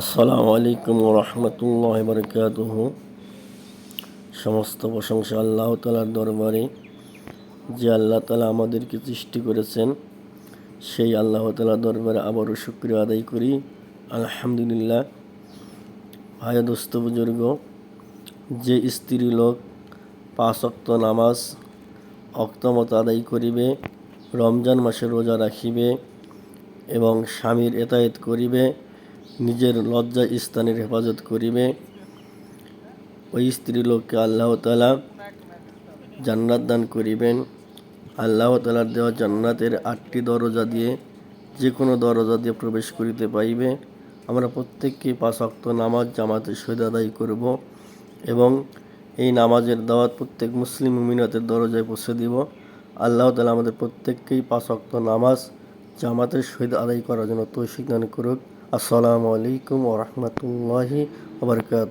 আসসালামু আলাইকুম রহমতুল্লাহ বরকাতুহ। সমস্ত প্রশংসা আল্লাহ তালার দরবারে, যে আল্লাহ তালা আমাদেরকে সৃষ্টি করেছেন, সেই আল্লাহ তালার দরবারে আবারও শুক্রিয়া আদায় করি। আলহামদুলিল্লাহ। ভাইয়া দোস্ত বুজুর্গ, যে স্ত্রী লোক পাঁচ অক্ত নামাজ অক্তমত আদায় করিবে, রমজান মাসে রোজা রাখিবে এবং স্বামীর এতায়েত করিবে নিজের লজ্জা স্থানের হেফাজত করিবে। ওই স্ত্রী লোককে আল্লাহ তালা জান্নাত দান করিবেন। আল্লাহ তালার দেওয়া জান্নাতের আটটি দরজা দিয়ে যে কোনো দরজা দিয়ে প্রবেশ করিতে পাইবে। আমরা প্রত্যেককে পাঁচ অক্ত নামাজ জামাতের সহিত আদায় করব এবং এই নামাজের দাওয়াত প্রত্যেক মুসলিম মুমিনাতের দরজায় পৌঁছে দিব। আল্লাহ তালা আমাদের প্রত্যেককেই পাঁচ অক্ত নামাজ জামাতের সহিত আদায় করার জন্য তৌফিক দান করুক। আসসালামু আলাইকুম ওরহমতুল্লাহি আবরকাত